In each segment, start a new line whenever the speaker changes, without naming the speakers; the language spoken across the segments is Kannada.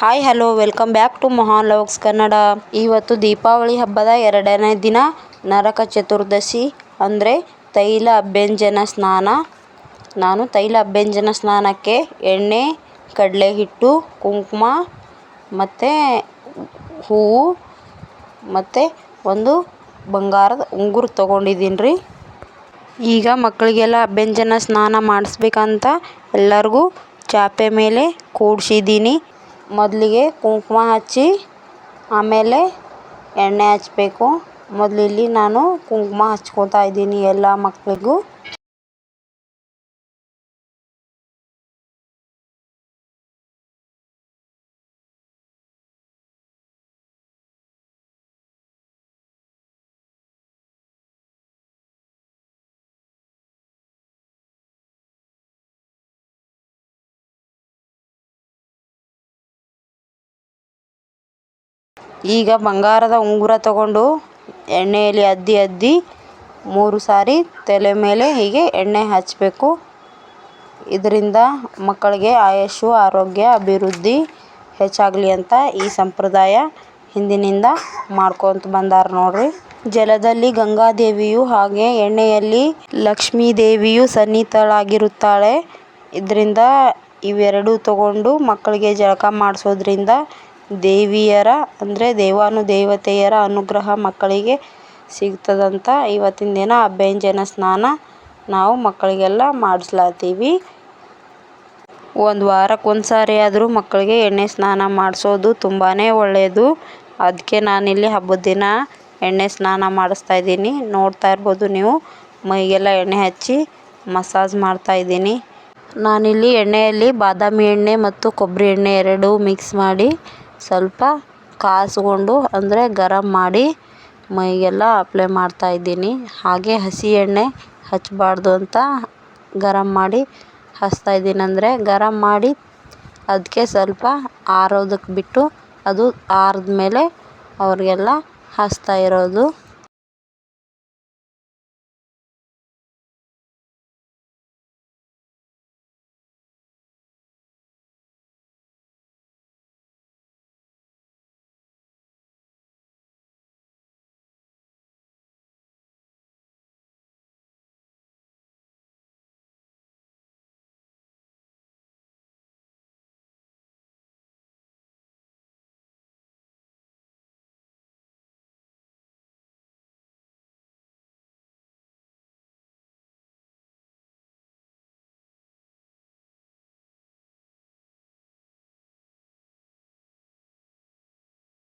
Hi, hello, welcome back to Mahan loves Kannada. ಇವತ್ತು ದೀಪಾವಳಿ ಹಬ್ಬದ ಎರಡನೇ ದಿನ, ನರಕ ಚತುರ್ದಶಿ, ಅಂದರೆ ತೈಲ ಅಭ್ಯಂಜನ ಸ್ನಾನ. ನಾನು ತೈಲ ಅಭ್ಯಂಜನ ಸ್ನಾನಕ್ಕೆ ಎಣ್ಣೆ ಕಡಲೆ ಹಿಟ್ಟು ಕುಂಕುಮ, ಮತ್ತು ಹೂವು, ಮತ್ತು ಒಂದು ಬಂಗಾರದ ಉಂಗುರ ತೊಗೊಂಡಿದ್ದೀನಿ ರೀ ಈಗ ಮಕ್ಕಳಿಗೆಲ್ಲ ಅಭ್ಯಂಜನ ಸ್ನಾನ ಮಾಡಿಸ್ಬೇಕಂತ ಎಲ್ಲರಿಗೂ ಚಾಪೆ ಮೇಲೆ ಕೂಡ್ಸಿದ್ದೀನಿ. ಮೊದಲಿಗೆ ಕುಂಕುಮ ಹಚ್ಚಿ ಆಮೇಲೆ ಎಣ್ಣೆ ಹಚ್ಚಬೇಕು ಮೊದಲಿಲ್ಲಿ ನಾನು ಕುಂಕುಮ ಹಚ್ಕೊತಾ ಇದ್ದೀನಿ ಎಲ್ಲ ಮಕ್ಕಳಿಗೂ ಈಗ ಬಂಗಾರದ ಉಂಗುರ ತಗೊಂಡು ಎಣ್ಣೆಯಲ್ಲಿ ಅದ್ದಿ ಅದ್ದಿ ಮೂರು ಸಾರಿ ತಲೆ ಮೇಲೆ ಹೀಗೆ ಎಣ್ಣೆ ಹಚ್ಚಬೇಕು ಇದರಿಂದ ಮಕ್ಕಳಿಗೆ ಆಯುಷ್ಯು ಆರೋಗ್ಯ, ಅಭಿವೃದ್ಧಿ ಹೆಚ್ಚಾಗಲಿ ಅಂತ ಈ ಸಂಪ್ರದಾಯ ಹಿಂದಿನಿಂದ ಮಾಡ್ಕೊತ ಬಂದಾರ ನೋಡ್ರಿ. ಜಲದಲ್ಲಿ ಗಂಗಾದೇವಿಯು ಹಾಗೆ ಎಣ್ಣೆಯಲ್ಲಿ ಲಕ್ಷ್ಮೀ ದೇವಿಯು ಸನ್ನಿಹಿತಳಾಗಿರುತ್ತಾಳೆ. ಇದರಿಂದ ಇವೆರಡು ತಗೊಂಡು ಮಕ್ಕಳಿಗೆ ಜಳಕ ಮಾಡಿಸೋದ್ರಿಂದ ದೇವಿಯರ, ಅಂದರೆ ದೇವಾನುದೇವತೆಯರ ಅನುಗ್ರಹ ಮಕ್ಕಳಿಗೆ ಸಿಗ್ತದಂತ ಇವತ್ತಿನ ದಿನ ಅಭ್ಯಂಜನ ಸ್ನಾನ ನಾವು ಮಕ್ಕಳಿಗೆಲ್ಲ ಮಾಡಿಸ್ಲಾತೀವಿ. ಒಂದು ವಾರಕ್ಕೆ ಒಂದು ಸಾರಿ ಆದರೂ ಮಕ್ಕಳಿಗೆ ಎಣ್ಣೆ ಸ್ನಾನ ಮಾಡಿಸೋದು ತುಂಬಾ ಒಳ್ಳೆಯದು ಅದಕ್ಕೆ ನಾನಿಲ್ಲಿ ಹಬ್ಬದ ದಿನ ಎಣ್ಣೆ ಸ್ನಾನ ಮಾಡಿಸ್ತಾ ಇದ್ದೀನಿ. ನೋಡ್ತಾ ಇರ್ಬೋದು ನೀವು, ಮೈಗೆಲ್ಲ ಎಣ್ಣೆ ಹಚ್ಚಿ ಮಸಾಜ್ ಮಾಡ್ತಾ ಇದ್ದೀನಿ. ನಾನಿಲ್ಲಿ ಎಣ್ಣೆಯಲ್ಲಿ ಬಾದಾಮಿ ಎಣ್ಣೆ ಮತ್ತು ಕೊಬ್ಬರಿ ಎಣ್ಣೆ ಎರಡೂ ಮಿಕ್ಸ್ ಮಾಡಿ ಸ್ವಲ್ಪ ಕಾಸ್ಕೊಂಡು ಅಂದರೆ ಗರಂ ಮಾಡಿ ಮೈಗೆಲ್ಲ ಅಪ್ಲೈ ಮಾಡ್ತಾ ಇದ್ದೀನಿ. ಹಾಗೆ ಹಸಿ ಎಣ್ಣೆ ಹಚ್ಚಬಾರ್ದು ಅಂತ ಗರಂ ಮಾಡಿ ಹಚ್ತಾ ಇದ್ದೀನಿ. ಅಂದರೆ ಗರಂ ಮಾಡಿ ಅದಕ್ಕೆ ಸ್ವಲ್ಪ ಆರೋದಕ್ಕೆ ಬಿಟ್ಟು ಅದು ಆರಿದ ಮೇಲೆ ಅವ್ರಿಗೆಲ್ಲ ಹಚ್ತಾ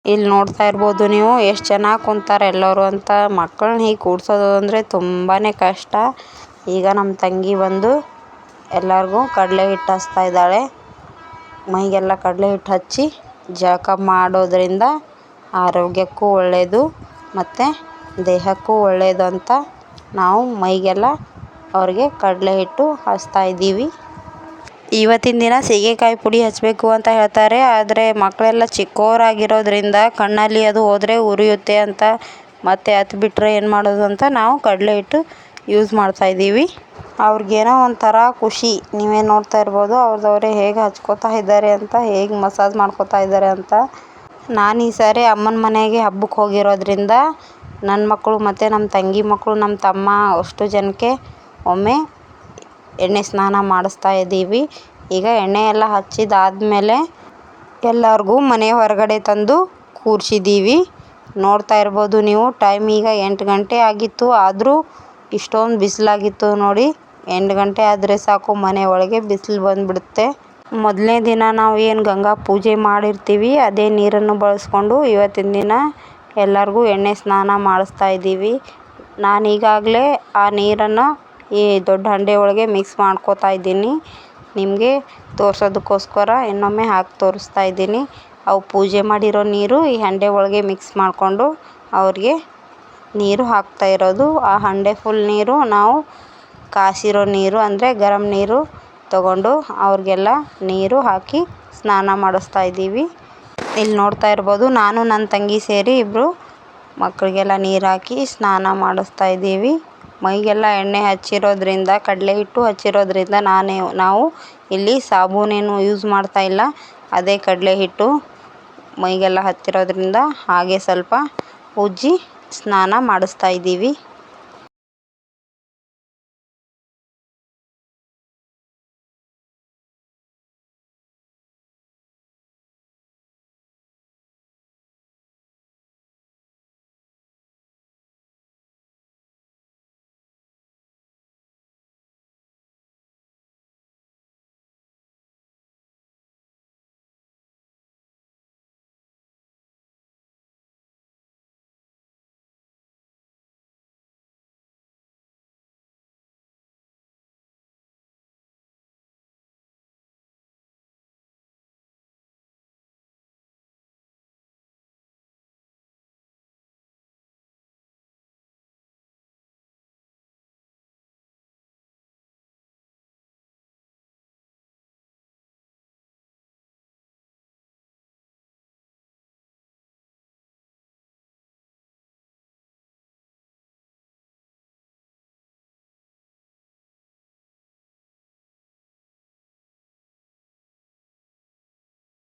ಇಲ್ಲಿ ನೋಡ್ತಾ ಇರ್ಬೋದು ನೀವು ಎಷ್ಟು ಚೆನ್ನಾಗಿ ಕುಂತಾರೆ ಎಲ್ಲರೂ ಅಂತ. ಮಕ್ಕಳನ್ನ ಹೀಗೆ ಕೂಡ್ಸೋದು ಅಂದರೆ ತುಂಬಾನೇ ಕಷ್ಟ. ಈಗ ನಮ್ಮ ತಂಗಿ ಬಂದು ಎಲ್ಲರಿಗೂ ಕಡಲೆ ಹಿಟ್ಟು ಹಚ್ತಾ ಇದ್ದಾಳೆ. ಮೈಗೆಲ್ಲ ಕಡಲೆ ಹಿಟ್ಟು ಹಚ್ಚಿ ಜಳಕ ಮಾಡೋದರಿಂದ ಆರೋಗ್ಯಕ್ಕೂ ಒಳ್ಳೆಯದು ಮತ್ತು ದೇಹಕ್ಕೂ ಒಳ್ಳೆಯದು ಅಂತ ನಾವು ಮೈಗೆಲ್ಲ ಅವ್ರಿಗೆ ಕಡಲೆ ಹಿಟ್ಟು ಹಚ್ತಾ ಇದ್ದೀವಿ. ಇವತ್ತಿನ ದಿನ ಸೀಗೆಕಾಯಿ ಪುಡಿ ಹಚ್ಚಬೇಕು ಅಂತ ಹೇಳ್ತಾರೆ, ಆದರೆ ಮಕ್ಕಳೆಲ್ಲ ಚಿಕ್ಕವರಾಗಿರೋದ್ರಿಂದ ಕಣ್ಣಲ್ಲಿ ಅದು ಹೋದರೆ ಉರಿಯುತ್ತೆ ಅಂತ ಮತ್ತೆ ಹತ್ತು ಬಿಟ್ಟರೆ ಏನು ಮಾಡೋದು ಅಂತ ನಾವು ಕಡಲೆ ಹಿಟ್ಟು ಯೂಸ್ ಮಾಡ್ತಾ ಇದ್ದೀವಿ. ಅವ್ರಿಗೇನೋ ಒಂಥರ ಖುಷಿ. ನೀವೇ ನೋಡ್ತಾ ಇರ್ಬೋದು ಅವ್ರದ್ದು ಹೇಗೆ ಹಚ್ಕೋತಾ ಇದ್ದಾರೆ ಅಂತ, ಹೇಗೆ ಮಸಾಜ್ ಮಾಡ್ಕೋತಾ ಇದ್ದಾರೆ ಅಂತ. ನಾನು ಈ ಸಾರಿ ಅಮ್ಮನ ಮನೆಗೆ ಹಬ್ಬಕ್ಕೆ ಹೋಗಿರೋದ್ರಿಂದ ನನ್ನ ಮಕ್ಕಳು ಮತ್ತು ನಮ್ಮ ತಂಗಿ ಮಕ್ಕಳು ನಮ್ಮ ತಮ್ಮ ಅಷ್ಟು ಜನಕ್ಕೆ ಒಮ್ಮೆ ಎಣ್ಣೆ ಸ್ನಾನ ಮಾಡಿಸ್ತಾ ಇದ್ದೀವಿ. ಈಗ ಎಣ್ಣೆ ಎಲ್ಲ ಹಚ್ಚಿದಾದ್ಮೇಲೆ ಎಲ್ಲರಿಗೂ ಮನೆ ಹೊರಗಡೆ ತಂದು ಕೂರಿಸಿದ್ದೀವಿ ನೋಡ್ತಾ ಇರ್ಬೋದು ನೀವು, ಟೈಮ್ ಈಗ ಎಂಟು ಗಂಟೆ ಆಗಿತ್ತು. ಆದರೂ ಇಷ್ಟೊಂದು ಬಿಸಿಲಾಗಿತ್ತು ನೋಡಿ. ಎಂಟು ಗಂಟೆ ಆದರೆ ಸಾಕು, ಮನೆ ಒಳಗೆ ಬಿಸಿಲು ಬಂದುಬಿಡುತ್ತೆ. ಮೊದಲನೇ ದಿನ ನಾವು ಏನು ಗಂಗಾ ಪೂಜೆ ಮಾಡಿರ್ತೀವಿ, ಅದೇ ನೀರನ್ನು ಬಳಸ್ಕೊಂಡು ಇವತ್ತಿನ ದಿನ ಎಲ್ಲರಿಗೂ ಎಣ್ಣೆ ಸ್ನಾನ ಮಾಡಿಸ್ತಾ ಇದ್ದೀವಿ. ನಾನು ಈಗಾಗಲೇ ಆ ನೀರನ್ನು ಈ ದೊಡ್ಡ ಹಂಡೆ ಒಳಗೆ ಮಿಕ್ಸ್ ಮಾಡ್ಕೋತಾ ಇದ್ದೀನಿ. ನಿಮಗೆ ತೋರ್ಸೋದಕ್ಕೋಸ್ಕರ ಇನ್ನೊಮ್ಮೆ ಹಾಕಿ ತೋರಿಸ್ತಾ ಇದ್ದೀನಿ. ಅವು ಪೂಜೆ ಮಾಡಿರೋ ನೀರು ಈ ಹಂಡೆ ಒಳಗೆ ಮಿಕ್ಸ್ ಮಾಡಿಕೊಂಡು ಅವ್ರಿಗೆ ನೀರು ಹಾಕ್ತಾ ಇರೋದು. ಆ ಹಂಡೆ ಫುಲ್ ನೀರು ನಾವು ಕಾಸಿರೋ ನೀರು ಅಂದರೆ ಗರಂ ನೀರು ತಗೊಂಡು ಅವ್ರಿಗೆಲ್ಲ ನೀರು ಹಾಕಿ ಸ್ನಾನ ಮಾಡಿಸ್ತಾ ಇದ್ದೀವಿ. ಇಲ್ಲಿ ನೋಡ್ತಾ ಇರ್ಬೋದು ನಾನು, ನನ್ನ ತಂಗಿ ಸೇರಿ ಇಬ್ಬರು ಮಕ್ಕಳಿಗೆಲ್ಲ ನೀರು ಹಾಕಿ ಸ್ನಾನ ಮಾಡಿಸ್ತಾ ಇದ್ದೀವಿ. ಮೈಗೆಲ್ಲ ಎಣ್ಣೆ ಹಚ್ಚಿರೋದ್ರಿಂದ, ಕಡಲೆ ಹಿಟ್ಟು ಹಚ್ಚಿರೋದ್ರಿಂದ ನಾನೇ, ನಾವು ಇಲ್ಲಿ ಸಾಬೂನೇನು ಯೂಸ್ ಮಾಡ್ತಾ ಇಲ್ಲ. ಅದೇ ಕಡಲೆ ಹಿಟ್ಟು ಮೈಗೆಲ್ಲ ಹತ್ತಿರೋದ್ರಿಂದ ಹಾಗೆ ಸ್ವಲ್ಪ ಉಜ್ಜಿ ಸ್ನಾನ ಮಾಡಿಸ್ತಾ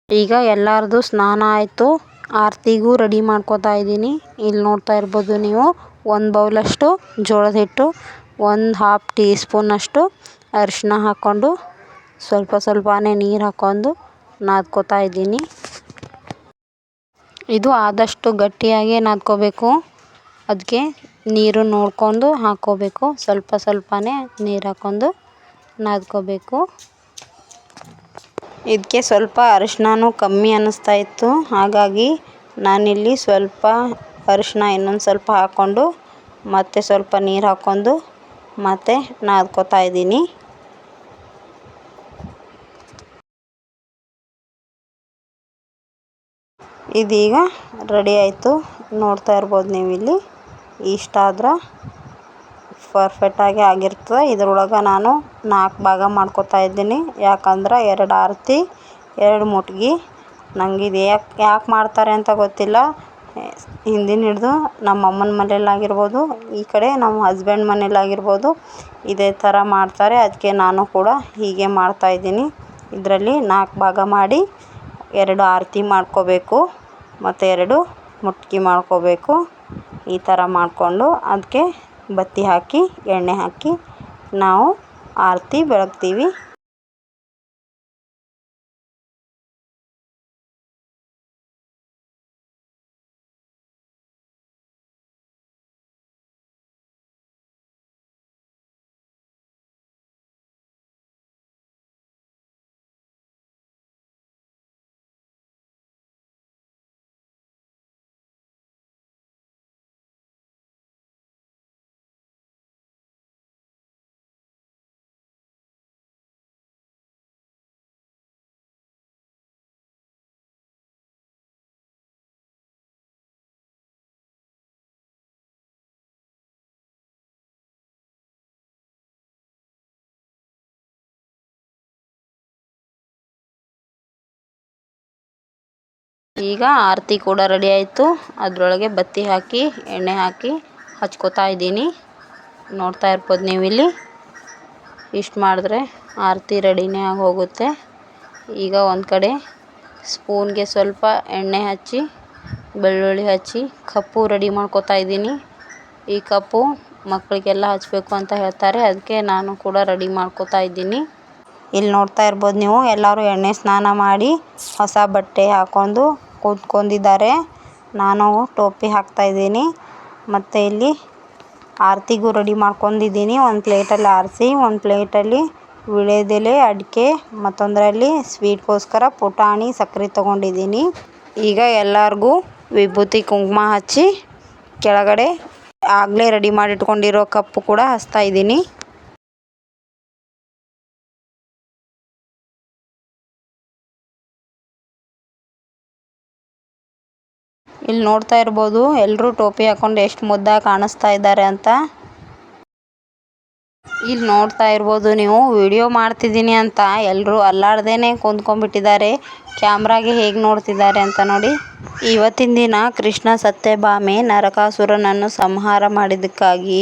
ಈಗ ಎಲ್ಲರದು ಸ್ನಾನ ಆಯಿತು. ಆರತಿಗೂ ರೆಡಿ ಮಾಡ್ಕೋತಾ ಇದ್ದೀನಿ. ಇಲ್ಲಿ ನೋಡ್ತಾ ಇರ್ಬೋದು ನೀವು, ಒಂದು ಬೌಲಷ್ಟು ಜೋಳದ ಹಿಟ್ಟು, ಒಂದು ಹಾಫ್ ಟೀ ಸ್ಪೂನಷ್ಟು ಅರಿಶಿನ ಹಾಕ್ಕೊಂಡು ಸ್ವಲ್ಪ ಸ್ವಲ್ಪನೇ ನೀರು ಹಾಕ್ಕೊಂಡು ನಾದ್ಕೋತಾ ಇದ್ದೀನಿ. ಇದು ಆದಷ್ಟು ಗಟ್ಟಿಯಾಗಿ ನಾದ್ಕೋಬೇಕು. ಅದಕ್ಕೆ ನೀರು ನೋಡ್ಕೊಂಡು ಹಾಕ್ಕೋಬೇಕು. ಸ್ವಲ್ಪ ಸ್ವಲ್ಪನೇ ನೀರು ಹಾಕ್ಕೊಂಡು ನಾದ್ಕೋಬೇಕು. ಇದಕ್ಕೆ ಸ್ವಲ್ಪ ಅರಿಶಿಣನೂ ಕಮ್ಮಿ ಅನ್ನಿಸ್ತಾ ಇತ್ತು ಹಾಗಾಗಿ ನಾನಿಲ್ಲಿ ಸ್ವಲ್ಪ ಅರಿಶಿಣ ಇನ್ನೊಂದು ಸ್ವಲ್ಪ ಹಾಕ್ಕೊಂಡು ಮತ್ತೆ ಸ್ವಲ್ಪ ನೀರು ಹಾಕ್ಕೊಂಡು ಮತ್ತೆ ನಾದ್ಕೋತಾ ಇದ್ದೀನಿ. ಇದೀಗ ರೆಡಿ ಆಯಿತು. ನೋಡ್ತಾ ಇರ್ಬೋದು ನೀವು ಇಲ್ಲಿ ಇಷ್ಟ ಆದ್ರೆ ಪರ್ಫೆಕ್ಟಾಗಿ ಆಗಿರ್ತದೆ. ಇದ್ರೊಳಗೆ ನಾನು ನಾಲ್ಕು ಭಾಗ ಮಾಡ್ಕೊತಾ ಇದ್ದೀನಿ. ಯಾಕಂದ್ರೆ ಎರಡು ಆರತಿ, ಎರಡು ಮುಟ್ಗಿ. ನಂಗೆ ಇದು ಯಾಕೆ ಯಾಕೆ ಮಾಡ್ತಾರೆ ಅಂತ ಗೊತ್ತಿಲ್ಲ. ಹಿಂದಿನ ಹಿಡ್ದು ನಮ್ಮ ಅಮ್ಮನ ಮನೇಲಾಗಿರ್ಬೋದು ಈ ಕಡೆ ನಮ್ಮ ಹಸ್ಬೆಂಡ್ ಮನೇಲಾಗಿರ್ಬೋದು ಇದೇ ಥರ ಮಾಡ್ತಾರೆ. ಅದಕ್ಕೆ ನಾನು ಕೂಡ ಹೀಗೆ ಮಾಡ್ತಾಯಿದ್ದೀನಿ ಇದರಲ್ಲಿ ನಾಲ್ಕು ಭಾಗ ಮಾಡಿ ಎರಡು ಆರತಿ ಮಾಡ್ಕೋಬೇಕು ಮತ್ತು ಎರಡು ಮುಟ್ಗಿ ಮಾಡ್ಕೋಬೇಕು. ಈ ಥರ ಮಾಡಿಕೊಂಡು ಅದಕ್ಕೆ ಬತ್ತಿ ಹಾಕಿ ಎಣ್ಣೆ ಹಾಕಿ ನಾವು ಆರತಿ ಬೆಳಗ್ತೀವಿ. ಈಗ ಆರತಿ ಕೂಡ ರೆಡಿ ಆಯಿತು. ಅದರೊಳಗೆ ಬತ್ತಿ ಹಾಕಿ, ಎಣ್ಣೆ ಹಾಕಿ ಹಚ್ಕೋತಾ ಇದ್ದೀನಿ. ನೋಡ್ತಾ ಇರ್ಬೋದು ನೀವು ಇಲ್ಲಿ ಇಷ್ಟು ಮಾಡಿದ್ರೆ ಆರತಿ ರೆಡಿನೇ ಆಗಿ ಹೋಗುತ್ತೆ ಈಗ ಒಂದು ಕಡೆ ಸ್ಪೂನ್ಗೆ ಸ್ವಲ್ಪ ಎಣ್ಣೆ ಹಚ್ಚಿ, ಬೆಳ್ಳುಳ್ಳಿ ಹಚ್ಚಿ ಕಪ್ಪು ರೆಡಿ ಮಾಡ್ಕೋತಾ ಇದ್ದೀನಿ. ಈ ಕಪ್ಪು ಮಕ್ಕಳಿಗೆಲ್ಲ ಹಚ್ಚಬೇಕು ಅಂತ ಹೇಳ್ತಾರೆ. ಅದಕ್ಕೆ ನಾನು ಕೂಡ ರೆಡಿ ಮಾಡ್ಕೋತಾ ಇದ್ದೀನಿ. ಇಲ್ಲಿ ನೋಡ್ತಾ ಇರ್ಬೋದು ನೀವು, ಎಲ್ಲರೂ ಎಣ್ಣೆ ಸ್ನಾನ ಮಾಡಿ ಹೊಸ ಬಟ್ಟೆ ಹಾಕ್ಕೊಂಡು ಕೂತ್ಕೊಂಡಿದ್ದಾರೆ. ನಾನು ಟೋಪಿ ಹಾಕ್ತಾ ಇದ್ದೀನಿ. ಮತ್ತೆ ಇಲ್ಲಿ ಆರತಿಗೂ ರೆಡಿ ಮಾಡ್ಕೊಂಡಿದ್ದೀನಿ. ಒಂದು ಪ್ಲೇಟಲ್ಲಿ ಆರಿಸಿ, ಒಂದು ಪ್ಲೇಟಲ್ಲಿ ವೀಳ್ಯದೆಲೆ ಅಡಿಕೆ, ಮತ್ತೊಂದರಲ್ಲಿ ಸ್ವೀಟ್ಗೋಸ್ಕರ ಪುಟಾಣಿ ಸಕ್ಕರೆ ತೊಗೊಂಡಿದ್ದೀನಿ. ಈಗ ಎಲ್ಲರಿಗೂ ವಿಭೂತಿ ಕುಂಕುಮ ಹಚ್ಚಿ ಕೆಳಗಡೆ ಆಗಲೇ ರೆಡಿ ಮಾಡಿಟ್ಕೊಂಡಿರೋ ಕಪ್ಪು ಕೂಡ ಹಚ್ತಾ ಇದ್ದೀನಿ. ಇಲ್ಲಿ ನೋಡ್ತಾ ಇರ್ಬೋದು ಎಲ್ಲರೂ ಟೋಪಿ ಹಾಕೊಂಡು ಎಷ್ಟು ಮುದ್ದಾಗಿ ಕಾಣಿಸ್ತಾ ಇದ್ದಾರೆ ಅಂತ. ಇಲ್ಲಿ ನೋಡ್ತಾ ಇರ್ಬೋದು, ನೀವು ವಿಡಿಯೋ ಮಾಡ್ತಿದ್ದೀನಿ ಅಂತ. ಎಲ್ಲರೂ ಅಲ್ಲಾಡ್ದೇನೆ ಕುಂತ್ಕೊಂಡ್ಬಿಟ್ಟಿದ್ದಾರೆ. ಕ್ಯಾಮ್ರಾಗೆ ಹೇಗೆ ನೋಡ್ತಿದ್ದಾರೆ ಅಂತ ನೋಡಿ. ಇವತ್ತಿನ ದಿನ ಕೃಷ್ಣ ಸತ್ಯಭಾಮೆ ನರಕಾಸುರನನ್ನು ಸಂಹಾರ ಮಾಡಿದ್ದಕ್ಕಾಗಿ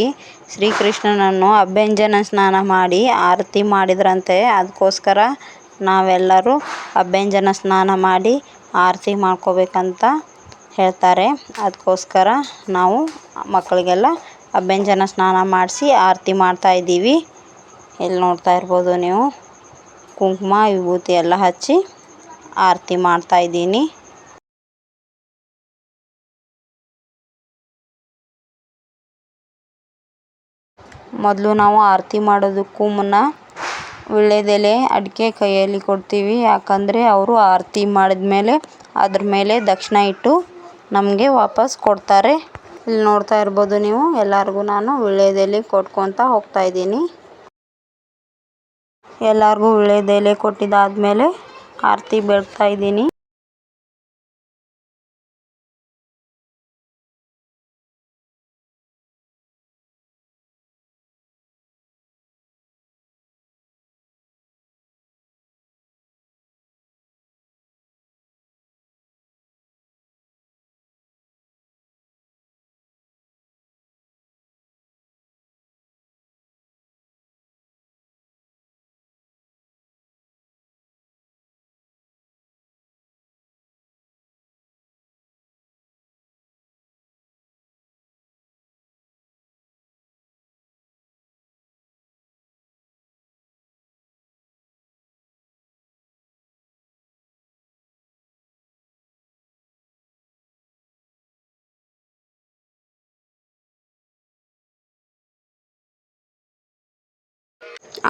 ಶ್ರೀಕೃಷ್ಣನನ್ನು ಅಭ್ಯಂಜನ ಸ್ನಾನ ಮಾಡಿ ಆರತಿ ಮಾಡಿದ್ರಂತೆ. ಅದಕ್ಕೋಸ್ಕರ ನಾವೆಲ್ಲರೂ ಅಭ್ಯಂಜನ ಸ್ನಾನ ಮಾಡಿ ಆರತಿ ಮಾಡ್ಕೋಬೇಕಂತ ಹೇಳ್ತಾರೆ. ಅದಕ್ಕೋಸ್ಕರ ನಾವು ಮಕ್ಕಳಿಗೆಲ್ಲ ಅಭ್ಯಂಜನ ಸ್ನಾನ ಮಾಡಿಸಿ ಆರತಿ ಮಾಡ್ತಾಯಿದ್ದೀವಿ ಇಲ್ಲಿ ನೋಡ್ತಾ ಇರ್ಬೋದು ನೀವು? ಕುಂಕುಮ, ವಿಭೂತಿ ಎಲ್ಲ ಹಚ್ಚಿ ಆರತಿ ಮಾಡ್ತಾಯಿದ್ದೀನಿ ಮೊದಲು ನಾವು ಆರತಿ ಮಾಡೋದಕ್ಕೂ ಮುನ್ನ ವೀಳ್ಯದೆಲೆ ಅಡಿಕೆ ಕೈಯಲ್ಲಿ ಕೊಡ್ತೀವಿ. ಯಾಕಂದರೆ ಅವರು ಆರತಿ ಮಾಡಿದ್ಮೇಲೆ ಅದ್ರ ಮೇಲೆ ದಕ್ಷಿಣ ಇಟ್ಟು ನಮಗೆ ವಾಪಸ್ ಕೊಡ್ತಾರೆ. ಇಲ್ಲಿ ನೋಡ್ತಾ ಇರ್ಬೋದು ನೀವು, ಎಲ್ಲರಿಗೂ ನಾನು ವೀಳ್ಯದೆಲೆ ಕೊಟ್ಕೊತ ಹೋಗ್ತಾ ಇದ್ದೀನಿ. ಎಲ್ಲರಿಗೂ ವೀಳ್ಯದೆಲೆ ಕೊಟ್ಟಿದ್ದಾದ್ಮೇಲೆ ಆರತಿ ಬೆಳಗ್ತಾ ಇದ್ದೀನಿ.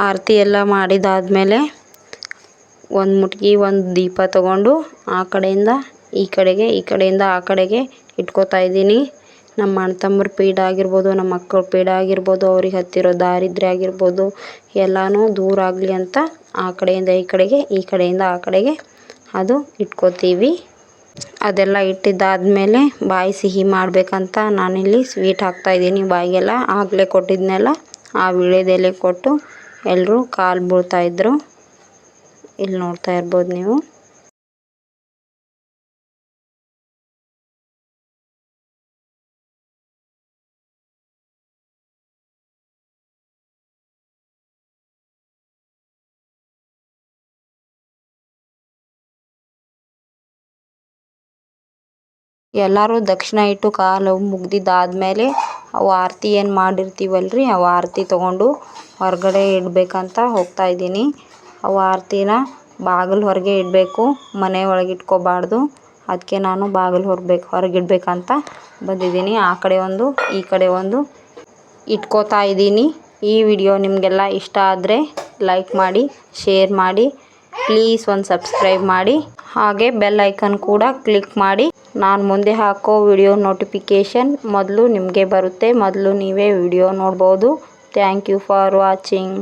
ಆರತಿ ಎಲ್ಲ ಮಾಡಿದಾದಮೇಲೆ ಒಂದು ಮುಟ್ಗಿ, ಒಂದು ದೀಪ ತಗೊಂಡು ಆ ಕಡೆಯಿಂದ ಈ ಕಡೆಗೆ, ಈ ಕಡೆಯಿಂದ ಆ ಕಡೆಗೆ ಇಟ್ಕೋತಾ ಇದ್ದೀನಿ. ನಮ್ಮ ಅಣ್ಣ ತಮ್ಮರ ಪೀಡ ಆಗಿರ್ಬೋದು, ನಮ್ಮ ಮಕ್ಕಳ ಪೀಡ ಆಗಿರ್ಬೋದು, ಅವ್ರಿಗೆ ಹತ್ತಿರೋ ದಾರಿದ್ರೆ ಆಗಿರ್ಬೋದು, ಎಲ್ಲನೂ ದೂರ ಆಗಲಿ ಅಂತ ಆ ಕಡೆಯಿಂದ ಈ ಕಡೆಗೆ, ಈ ಕಡೆಯಿಂದ ಆ ಕಡೆಗೆ ಅದು ಇಟ್ಕೋತೀವಿ. ಅದೆಲ್ಲ ಇಟ್ಟಿದ್ದಾದಮೇಲೆ ಬಾಯಿ ಸಿಹಿ ಮಾಡಬೇಕಂತ ನಾನಿಲ್ಲಿ ಸ್ವೀಟ್ ಹಾಕ್ತಾಯಿದ್ದೀನಿ ಬಾಯಿಗೆಲ್ಲ ಆಗಲೇ ಕೊಟ್ಟಿದ್ನೆಲ್ಲ. ಆ ವೀಳ್ಯದೆಲೆ ಕೊಟ್ಟು ಎಲ್ಲರೂ ಕಾಲು ಬೀಳ್ತಾಯಿದ್ರು ಇಲ್ಲಿ ನೋಡ್ತಾ ಇರ್ಬೋದು ನೀವು. ಎಲ್ಲರೂ ದಕ್ಷಿಣ ಇಟ್ಟು ಕಾಲು ಮುಗ್ದಿದ್ದಾದ್ಮೇಲೆ ಅವು ಆರತಿ ಏನು ಮಾಡಿರ್ತೀವಲ್ರಿ? ಅವು ಆರತಿ ತೊಗೊಂಡು ಹೊರಗಡೆ ಇಡಬೇಕಂತ ಹೋಗ್ತಾ ಇದ್ದೀನಿ. ಅವು ಆರತಿನ ಬಾಗಿಲು ಹೊರಗೆ ಇಡಬೇಕು, ಮನೆ ಒಳಗೆ ಇಟ್ಕೋಬಾರ್ದು. ಅದಕ್ಕೆ ನಾನು ಬಾಗಿಲು ಹೊರಬೇಕು, ಹೊರಗೆ ಇಡಬೇಕಂತ ಬಂದಿದ್ದೀನಿ. ಆ ಕಡೆ ಒಂದು, ಈ ಕಡೆ ಒಂದು ಇಟ್ಕೋತಾ ಇದ್ದೀನಿ. ಈ ವಿಡಿಯೋ ನಿಮಗೆಲ್ಲ ಇಷ್ಟ ಆದರೆ ಲೈಕ್ ಮಾಡಿ, ಶೇರ್ ಮಾಡಿ, ಪ್ಲೀಸ್ ಒಂದು ಸಬ್ಸ್ಕ್ರೈಬ್ ಮಾಡಿ. ಹಾಗೆ ಬೆಲ್ ಐಕನ್ ಕೂಡ ಕ್ಲಿಕ್ ಮಾಡಿ. ನಾನು ಮುಂದೆ ಹಾಕೋ ವಿಡಿಯೋ ನೋಟಿಫಿಕೇಷನ್ ಮೊದಲು ನಿಮಗೆ ಬರುತ್ತೆ. ಮೊದಲು ನೀವೇ ವಿಡಿಯೋ ನೋಡ್ಬೋದು. Thank you for watching